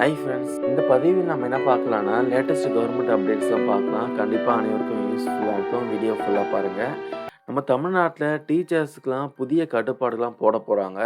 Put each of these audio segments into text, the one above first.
Hi friends இந்த பதிவில் நம்ம என்ன பார்க்கலாம்னா லேட்டஸ்ட் கவர்மெண்ட் அப்டேட்ஸ் தான் பார்க்கலாம். கண்டிப்பாக அனைவருக்கும் யூஸ்ஃபுல்லாக இருக்கும். வீடியோ ஃபுல்லாக பாருங்கள் நம்ம தமிழ்நாட்டில் டீச்சர்ஸுக்கெலாம் புதிய கட்டுப்பாடுகள்லாம் போட போகிறாங்க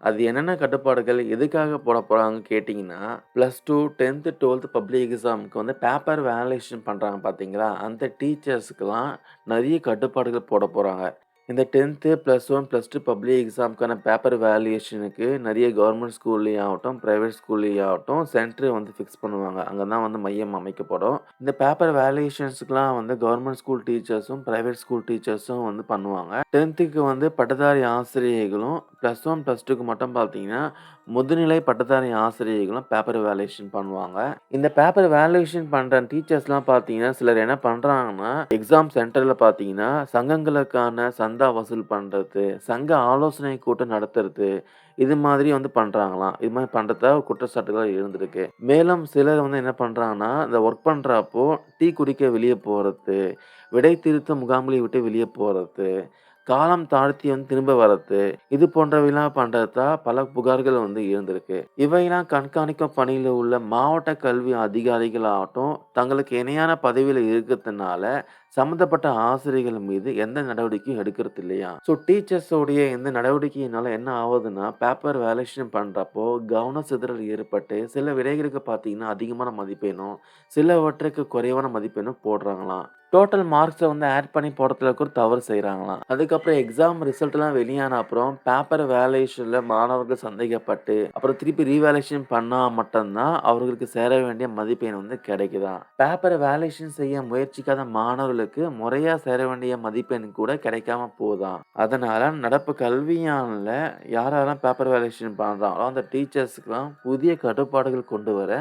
அது என்னென்ன கட்டுப்பாடுகள் எதுக்காக போட போகிறாங்க கேட்டிங்கன்னா plus two tenth twelfth public எக்ஸாமுக்கு வந்து பேப்பர் வேலேஷன் பண்ணுறாங்க பார்த்தீங்களா அந்த டீச்சர்ஸுக்கெலாம் நிறைய கட்டுப்பாடுகள் போட போகிறாங்க இந்த tenth plus one plus two public எக்ஸாம்க்கான paper வேல்யூஷனுக்கு நிறைய கவர்மெண்ட் ஸ்கூல்லேயும் ஆகட்டும் ப்ரைவேட் ஸ்கூல்லேயும் ஆகட்டும் சென்டர் வந்து ஃபிக்ஸ் பண்ணுவாங்க. அங்கே தான் வந்து மையம் அமைக்கப்படும். இந்த பேப்பர் வேல்யூஷன்ஸுக்குலாம் வந்து கவர்மெண்ட் ஸ்கூல் டீச்சர்ஸும் ப்ரைவேட் ஸ்கூல் டீச்சர்ஸும் வந்து பண்ணுவாங்க. டென்த்துக்கு வந்து பட்டதாரி ஆசிரியர்களும் ப்ளஸ் ஒன் ப்ளஸ் டூக்கு மட்டும் பார்த்தீங்கன்னா முதுநிலை பட்டதாரி ஆசிரியர்களும் பேப்பர் வேல்யூஷன் பண்ணுவாங்க. இந்த பேப்பர் வேல்யூஷன் பண்ணுற டீச்சர்ஸ்லாம் பார்த்தீங்கன்னா சிலர் என்ன பண்ணுறாங்கன்னா எக்ஸாம் சென்டரில் பார்த்தீங்கன்னா சங்கங்களுக்கான சந்தா வசூல் பண்ணுறது சங்க ஆலோசனை கூட்டம் நடத்துறது இது மாதிரி வந்து பண்ணுறாங்களாம் இது மாதிரி பண்ணுறதா குற்றச்சாட்டுகள் இருந்திருக்கு. மேலும் சிலர் வந்து என்ன பண்ணுறாங்கன்னா இந்த ஒர்க் பண்ணுறப்போ டீ குடிக்க வெளியே போகிறது விடை திருத்த முகாம்களை விட்டு வெளியே போகிறது காலம் தாழ்த்தி வந்து திரும்ப வரது இது போன்றவையெல்லாம் பண்ணுறதா பல புகார்கள் வந்து இருந்திருக்கு. இவையெல்லாம் கண்காணிக்கும் பணியில் உள்ள மாவட்ட கல்வி அதிகாரிகளாகட்டும் தங்களுக்கு இணையான பதவியில் இருக்கிறதுனால சம்மந்தப்பட்ட ஆசிரியர்கள் மீது எந்த நடவடிக்கையும் எடுக்கிறது இல்லையா? ஸோ டீச்சர்ஸோடைய எந்த நடவடிக்கையினால என்ன ஆகுதுன்னா பேப்பர் வேலேஷன் பண்ணுறப்போ கவன சிதறல் ஏற்பட்டு சில விடைகளுக்கு பார்த்தீங்கன்னா அதிகமான மதிப்பெண்ணும் சிலவற்றுக்கு குறைவான மதிப்பெண்ணும் போடுறாங்களாம். டோட்டல் மார்க்ஸை வந்து ஆட் பண்ணி போடுறதுல கூட தவறு செய்கிறாங்களாம் அதுக்கப்புறம் எக்ஸாம் ரிசல்ட்லாம் வெளியான அப்புறம் பேப்பர் வேலேஷனில் மாணவர்கள் சந்தேகப்பட்டு அப்புறம் திருப்பி ரீவேலேஷன் பண்ணால் மட்டும்தான் அவர்களுக்கு சேர வேண்டிய மதிப்பெண் வந்து கிடைக்குதான் பேப்பர் வேலேஷன் செய்ய முயற்சிக்காத மாணவர்களுக்கு முறையாக சேர வேண்டிய மதிப்பெண் கூட கிடைக்காம போதாம் அதனால நடப்பு கல்வியானில் யாரெல்லாம் பேப்பர் வேலேஷன் பண்ணுறாங்களோ அந்த டீச்சர்ஸுக்கெல்லாம் புதிய கட்டுப்பாடுகள் கொண்டு வர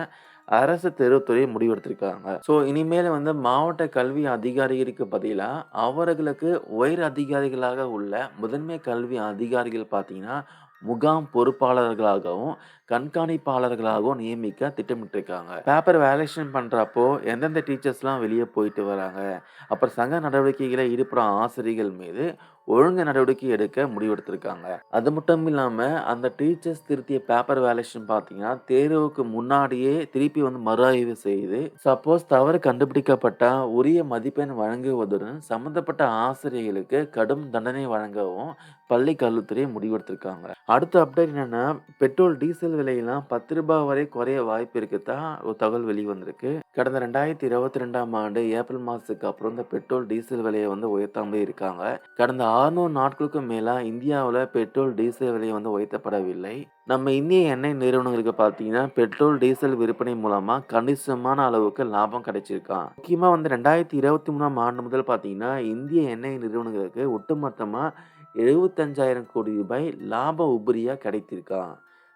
அரசு தேர்வுத்துறை முடிவெடுத்திருக்காங்க. ஸோ இனிமேல் வந்து மாவட்ட கல்வி அதிகாரிகளுக்கு பதிலாக அவர்களுக்கு உயர் அதிகாரிகளாக உள்ள முதன்மை கல்வி அதிகாரிகள் பார்த்தீங்கன்னா முகாம் பொறுப்பாளர்களாகவும் கண்காணிப்பாளர்களாகவும் நியமிக்க திட்டமிட்டிருக்காங்க. பேப்பர் வேலேஷன் பண்ணுறப்போ எந்தெந்த டீச்சர்ஸ்லாம் வெளியே போயிட்டு வராங்க? அப்புறம் சங்க நடவடிக்கைகளை ஈடுபடும் ஆசிரியர்கள் மீது ஒழுங்கு நடவடிக்கை எடுக்க முடிவெடுத்திருக்காங்க. அது மட்டும் இல்லாமல் அந்த டீச்சர்ஸ் திருத்திய பேப்பர் வேலேஷன் பார்த்தீங்கன்னா தேர்வுக்கு முன்னாடியே திருப்பி வந்து மறு ஆய்வு செய்து சப்போஸ் தவறு கண்டுபிடிக்கப்பட்ட உரிய மதிப்பெண் வழங்குவதுடன் சம்பந்தப்பட்ட ஆசிரியர்களுக்கு கடும் தண்டனை வழங்கவும் பள்ளி கல்வித்துறை முடிவெடுத்திருக்காங்க. அடுத்த அப்டேட் என்னன்னா பெட்ரோல் டீசல் விலையெல்லாம் பத்து ரூபாய் வரை குறைய வாய்ப்பு இருக்குதான் ஒரு தகவல் வெளிவந்திருக்கு கடந்த ரெண்டாயிரத்தி இருபத்தி ரெண்டாம் ஆண்டு ஏப்ரல் மாதத்துக்கு அப்புறம் இந்த பெட்ரோல் டீசல் விலையை வந்து உயர்த்தாமலே இருக்காங்க. கடந்த ஆறுநூறு நாட்களுக்கு மேலாக இந்தியாவில் பெட்ரோல் டீசல் விலை வந்து உயர்த்தப்படவில்லை. நம்ம இந்திய எண்ணெய் நிறுவனங்களுக்கு பார்த்தீங்கன்னா பெட்ரோல் டீசல் விற்பனை மூலமாக கணிசமான அளவுக்கு லாபம் கிடைச்சிருக்கான் முக்கியமாக வந்து ரெண்டாயிரத்தி இருபத்தி மூணாம் ஆண்டு முதல் பார்த்தீங்கன்னா இந்திய எண்ணெய் நிறுவனங்களுக்கு ஒட்டுமொத்தமாக எழுபத்தஞ்சாயிரம் கோடி ரூபாய் லாப உபரியாக கிடைத்திருக்கான்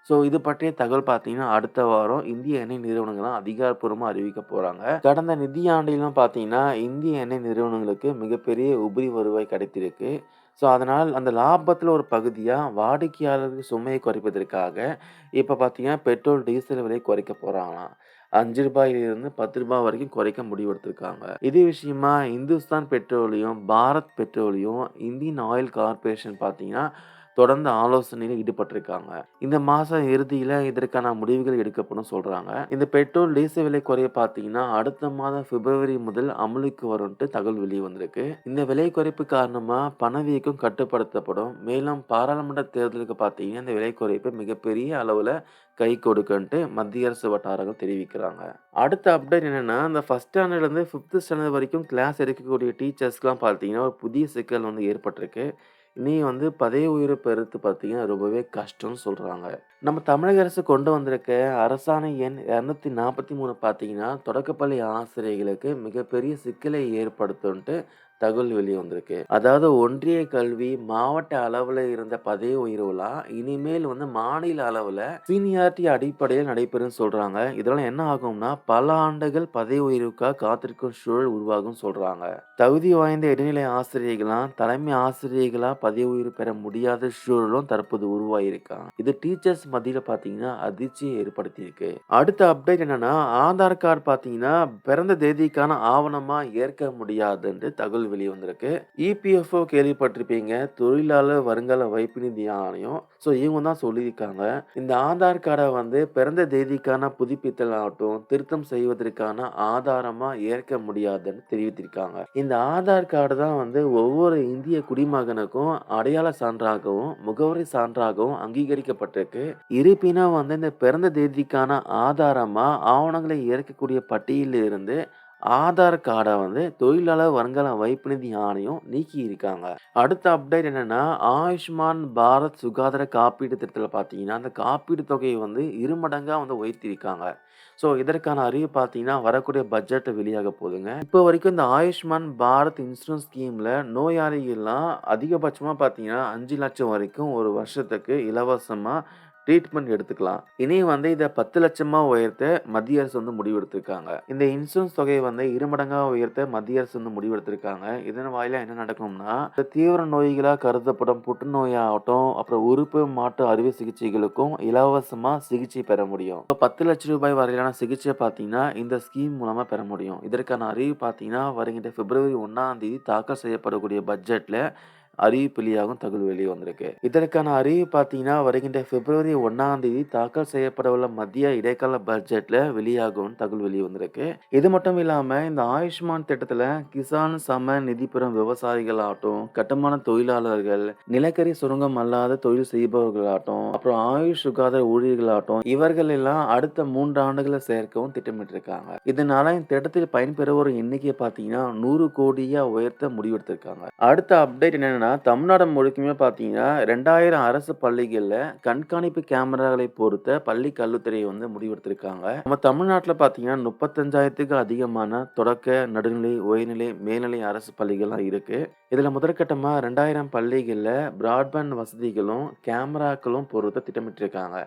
ஸோ இது பற்றிய தகவல் பார்த்தீங்கன்னா அடுத்த வாரம் இந்திய எண்ணெய் நிறுவனங்கள்லாம் அதிகாரப்பூர்வமாக அறிவிக்க போகிறாங்க கடந்த நிதியாண்டிலும் பார்த்தீங்கன்னா இந்திய எண்ணெய் நிறுவனங்களுக்கு மிகப்பெரிய உபரி வருவாய் கிடைத்திருக்கு. ஸோ அதனால் அந்த லாபத்தில் ஒரு பகுதியாக வாடிக்கையாளருக்கு சுமையை குறைப்பதற்காக இப்போ பார்த்தீங்கன்னா பெட்ரோல் டீசல் விலை குறைக்க போகிறாங்களாம் அஞ்சு ரூபாயிலிருந்து பத்து ரூபாய் வரைக்கும் குறைக்க முடிவெடுத்திருக்காங்க இதே விஷயமா Hindustan petroleum Bharat petroleum Indian oil corporation பார்த்தீங்கன்னா தொடர்ந்து ஆலோசனையில் ஈடுபட்டிருக்காங்க. இந்த மாதம் இறுதியில் இதற்கான முடிவுகள் எடுக்கப்படும் சொல்கிறாங்க இந்த பெட்ரோல் டீசல் விலை குறைய பார்த்தீங்கன்னா அடுத்த மாதம் பிப்ரவரி முதல் அமலுக்கு வரும்ட்டு தகவல் வெளியே வந்திருக்கு. இந்த விலை குறைப்பு காரணமாக பணவீக்கம் கட்டுப்படுத்தப்படும். மேலும் பாராளுமன்ற தேர்தலுக்கு பார்த்தீங்கன்னா இந்த விலை குறைப்பு மிகப்பெரிய அளவில் கை கொடுக்குன்ட்டு மத்திய அரசு வட்டாரங்கள் தெரிவிக்கிறாங்க. அடுத்த அப்டேட் என்னென்னா இந்த ஃபஸ்ட் ஸ்டாண்டர்ட்லேருந்து ஃபிஃப்த் ஸ்டாண்டர்ட் வரைக்கும் கிளாஸ் எடுக்கக்கூடிய டீச்சர்ஸ்க்குலாம் பார்த்தீங்கன்னா ஒரு புதிய சிக்கல் வந்து ஏற்பட்டிருக்கு. நீ வந்து பதவி உயர்வு பெறுத்து பார்த்தீங்கன்னா ரொம்பவே கஷ்டம்னு சொல்கிறாங்க நம்ம தமிழக அரசு கொண்டு வந்திருக்க அரசாணை எண் இரநூத்தி நாற்பத்தி மூணு பார்த்தீங்கன்னா தொடக்கப்பள்ளி ஆசிரியர்களுக்கு மிகப்பெரிய சிக்கலை ஏற்படுத்தும்ன்ட்டு தகவல் வெளியே வந்திருக்கு. அதாவது ஒன்றிய கல்வி மாவட்ட அளவில் இருந்த பதவி உயர்வுலாம் இனிமேல் வந்து மாநில அளவில் சீனியாரிட்டி அடிப்படையில் நடைபெறும் சொல்றாங்க. இதெல்லாம் என்ன ஆகும்னா பல ஆண்டுகள் பதவி உயர்வுக்காக காத்திருக்கும் சூழல் உருவாகும் சொல்றாங்க. தகுதி வாய்ந்த இடைநிலை ஆசிரியர்களாம் தலைமை ஆசிரியர்களா பதவி உயர்வு பெற முடியாத சூழலும் தற்போது உருவாயிருக்கான் இது டீச்சர்ஸ் மத்தியில் பார்த்தீங்கன்னா அதிர்ச்சியை ஏற்படுத்தியிருக்கு. அடுத்த அப்டேட் என்னன்னா ஆதார் கார்டு பார்த்தீங்கன்னா பிறந்த தேதிக்கான ஆவணமா ஏற்க முடியாதுன்னு தகவல் தகவல் வந்திருக்கு. இபிஎஃப்ஓ கேள்விப்பட்டிருப்பீங்க. தொழிலாளர் வருங்கால வைப்பு நிதி ஆணையம். ஸோ இவங்க தான் சொல்லியிருக்காங்க. இந்த ஆதார் கார்டை வந்து பிறந்த தேதிக்கான புதுப்பித்தல் ஆகட்டும், திருத்தம் செய்வதற்கான ஆதாரமாக ஏற்க முடியாதுன்னு தெரிவித்திருக்காங்க. இந்த ஆதார் கார்டு தான் வந்து ஒவ்வொரு இந்திய குடிமகனுக்கும் அடையாள சான்றாகவும், முகவரி சான்றாகவும் அங்கீகரிக்கப்பட்டிருக்கு. இருப்பினும் வந்து இந்த பிறந்த தேதிக்கான ஆதாரமாக ஆவணங்களை ஏற்கக்கூடிய பட்டியலில் இருந்து ஆதார் கார்டை வந்து தொழிலாளர் வருங்கால வைப்பு நிதி ஆணையம் நீக்கியிருக்காங்க. அடுத்த அப்டேட் என்னன்னா, ஆயுஷ்மான் பாரத் சுகாதார காப்பீடு திட்டத்தில் பார்த்தீங்கன்னா, அந்த காப்பீடு தொகையை வந்து இருமடங்காக வந்து உயர்த்தியிருக்காங்க. ஸோ இதற்கான அறிவு பார்த்தீங்கன்னா, வரக்கூடிய பட்ஜெட்டை வெளியாக போகுதுங்க. இப்போ வரைக்கும் இந்த ஆயுஷ்மான் பாரத் இன்சூரன்ஸ் ஸ்கீமில் நோயாளிகள்லாம் அதிகபட்சமாக பார்த்தீங்கன்னா, அஞ்சு லட்சம் வரைக்கும் ஒரு வருஷத்துக்கு இலவசமாக ட்ரீட்மெண்ட் எடுத்துக்கலாம். இனி வந்து இந்த பத்து லட்சமாக உயர்த்த மத்திய அரசு வந்து முடிவெடுத்திருக்காங்க. இந்த இன்சூரன்ஸ் தொகையை வந்து இருமடங்காக உயர்த்த மத்திய அரசு வந்து முடிவெடுத்திருக்காங்க. இதன் வாயிலா என்ன நடக்கும்னா, தீவிர நோய்களா கருதப்படும் புற்றுநோயாகட்டும், அப்புறம் உறுப்பு மாற்று அறுவை சிகிச்சைகளுக்கும் இலவசமா சிகிச்சை பெற முடியும். இப்போ பத்து லட்ச ரூபாய் வரையிலான சிகிச்சை பார்த்தீங்கன்னா, இந்த ஸ்கீம் மூலமா பெற முடியும். இதற்கான அறிவு பார்த்தீங்கன்னா, வருகின்ற பிப்ரவரி ஒன்றாம் தேதி தாக்கல் செய்யப்படக்கூடிய பட்ஜெட்ல அறிவிப்பிலியாகவும் தகவல் வெளியே வந்திருக்கு. இதற்கான அறிவு பார்த்தீங்கன்னா, வருகின்ற பிப்ரவரி ஒன்னாம் தேதி தாக்கல் செய்யப்படவுள்ள மத்திய இடைக்கால பட்ஜெட்ல வெளியாகும் தகவல் வெளியே வந்திருக்கு. இது மட்டும் இல்லாம இந்த ஆயுஷ்மான் திட்டத்துல கிசான் சம நிதி பெறும் விவசாயிகள் ஆகட்டும், கட்டுமான தொழிலாளர்கள், நிலக்கரி சுரங்கம் அல்லாத தொழில் செய்பவர்களாகட்டும், அப்புறம் ஆயுஷ் சுகாதார ஊழியர்களாகட்டும், இவர்கள் எல்லாம் அடுத்த மூன்று ஆண்டுகளை சேர்க்கவும் திட்டமிட்டிருக்காங்க. இதனால இந்த திட்டத்தில் பயன்பெறுவோர் எண்ணிக்கை பார்த்தீங்கன்னா, நூறு கோடியா உயர்த்த முடிவெடுத்திருக்காங்க. அடுத்த அப்டேட் என்னன்னா, தமிழ்நாடு முழுக்குமே பார்த்தீங்கன்னா, 2000 அரசு பள்ளிகள்ல கண்காணிப்பு கேமராக்களை பொருத்த பள்ளி கல்வித்துறை வந்து முடிவெடுத்திருக்காங்க. நம்ம தமிழ்நாட்டுல பார்த்தீங்கன்னா, 35,000க்கு அதிகமான தொடக்க, நடுநிலை, உயர்நிலை, மேல்நிலை அரசு பள்ளிகள்லாம் இருக்கு. இதுல முதற்கட்டமா 2000 பள்ளிகள்ல பிராட்பேண்ட் வசதிகளும், கேமராக்களும் பொருத்த திட்டமிட்டிருக்காங்க.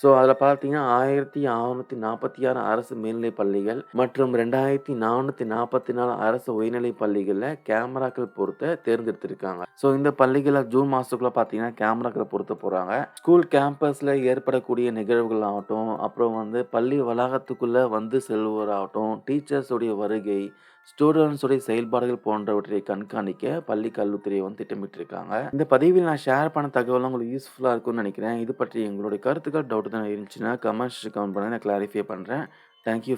ஸோ அதில் பார்த்தீங்கன்னா, 1646 அரசு மேல்நிலைப் பள்ளிகள் மற்றும் 2444 அரசு உயர்நிலைப் பள்ளிகளில் கேமராக்கள் பொறுத்த தேர்ந்தெடுத்திருக்காங்க. ஸோ இந்த பள்ளிகளில் ஜூன் மாதத்துக்குள்ளே பார்த்தீங்கன்னா, கேமராக்களை பொறுத்த போகிறாங்க ஸ்கூல் கேம்பஸில் ஏற்படக்கூடிய நிகழ்வுகள் ஆகட்டும், அப்புறம் வந்து பள்ளி வளாகத்துக்குள்ளே வந்து செல்வோராகட்டும், டீச்சர்ஸுடைய வருகை, ஸ்டூடெண்ட்ஸுடைய செயல்பாடுகள் போன்றவற்றை கண்காணிக்க பள்ளி கல்வித்துறை வந்து திட்டமிட்டிருக்காங்க. இந்த பதிவில் நான் ஷேர் பண்ண தகவலும் உங்களுக்கு யூஸ்ஃபுல்லாக இருக்கும்னு நினைக்கிறேன். இது பற்றி எங்களுடைய கருத்துக்கள், டவுட் தான் இருந்துச்சுன்னா கமெண்ட்ஸ் கமெண்ட் பண்ணி நான் கிளாரிஃபை பண்ணுறேன் தேங்க் யூ